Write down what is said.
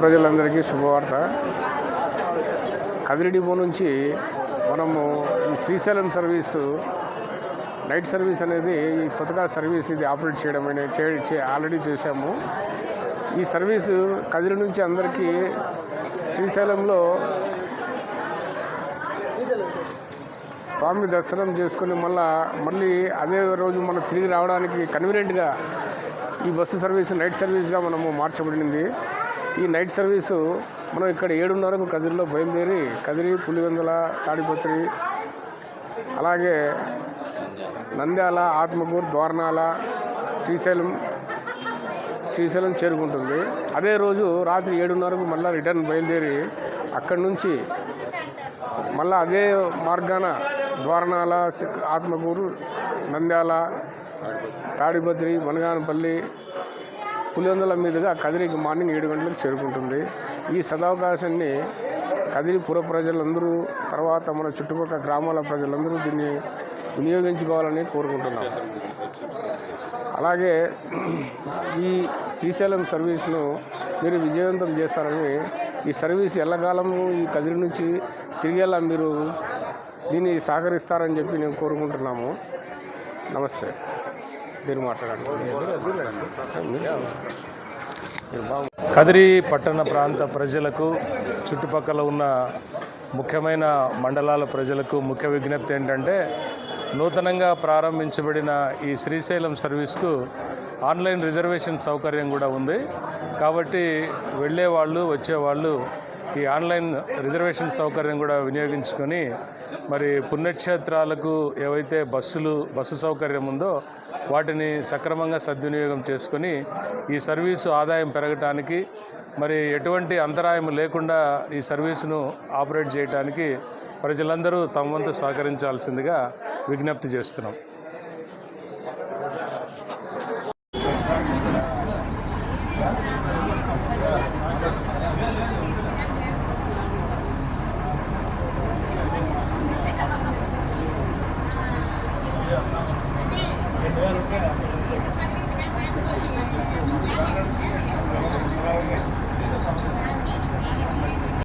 ప్రజలందరికీ శుభవార్త. కదిరి డిపో నుంచి మనము ఈ శ్రీశైలం సర్వీసు నైట్ సర్వీస్ అనేది ఈ కొత్తగా సర్వీస్ ఇది ఆపరేట్ చేయడం అనేది చే- ఆల్రెడీ చేశాము. ఈ సర్వీసు కదిరి నుంచి అందరికీ శ్రీశైలంలో స్వామి దర్శనం చేసుకుని మళ్ళా మళ్ళీ అదే రోజు మనం తిరిగి రావడానికి కన్వీనియంట్గా ఈ బస్సు సర్వీస్ నైట్ సర్వీస్గా మనము మార్చబడింది ఈ నైట్ సర్వీసు మనం ఇక్కడ ఏడున్నరకు కదిరిలో బయలుదేరి కదిరి పులివెందుల తాడిపత్రి అలాగే నంద్యాల ఆత్మకూరు ద్వారణాల శ్రీశైలం శ్రీశైలం చేరుకుంటుంది. అదే రోజు రాత్రి ఏడున్నరకు మళ్ళీ రిటర్న్ బయలుదేరి అక్కడి నుంచి మళ్ళీ అదే మార్గాన ద్వారణాల ఆత్మకూరు నంద్యాల తాడిపత్రి మనగానపల్లి పులివెందుల మీదుగా కదిరికి మార్నింగ్ ఏడు గంటలకు చేరుకుంటుంది. ఈ సదవకాశాన్ని కదిరి పుర ప్రజలందరూ తర్వాత మన చుట్టుపక్కల గ్రామాల ప్రజలందరూ దీన్ని వినియోగించుకోవాలని కోరుకుంటున్నాం. అలాగే ఈ శ్రీశైలం సర్వీస్ను మీరు విజయవంతం చేస్తారని ఈ సర్వీస్ ఎల్లకాలము ఈ కదిరి నుంచి తిరిగేలా మీరు దీన్ని సహకరిస్తారని చెప్పి నేను కోరుకుంటున్నాము. నమస్తే. మీరు మాట్లాడండి. కదిరి పట్టణ ప్రాంత ప్రజలకు చుట్టుపక్కల ఉన్న ముఖ్యమైన మండలాల ప్రజలకు ముఖ్య విజ్ఞప్తి ఏంటంటే నూతనంగా ప్రారంభించబడిన ఈ శ్రీశైలం సర్వీస్కు ఆన్లైన్ రిజర్వేషన్ సౌకర్యం కూడా ఉంది. కాబట్టి వెళ్ళేవాళ్ళు వచ్చేవాళ్ళు ఈ ఆన్లైన్ రిజర్వేషన్ సౌకర్యం కూడా వినియోగించుకొని మరి పుణ్యక్షేత్రాలకు ఏవైతే బస్సులు బస్సు సౌకర్యం ఉందో వాటిని సక్రమంగా సద్వినియోగం చేసుకొని ఈ సర్వీసు ఆదాయం పెరగటానికి మరి ఎటువంటి అంతరాయం లేకుండా ఈ సర్వీసును ఆపరేట్ చేయడానికి ప్రజలందరూ తమ వంతు సహకరించాల్సిందిగా విజ్ఞప్తి చేస్తున్నాం. Yeah.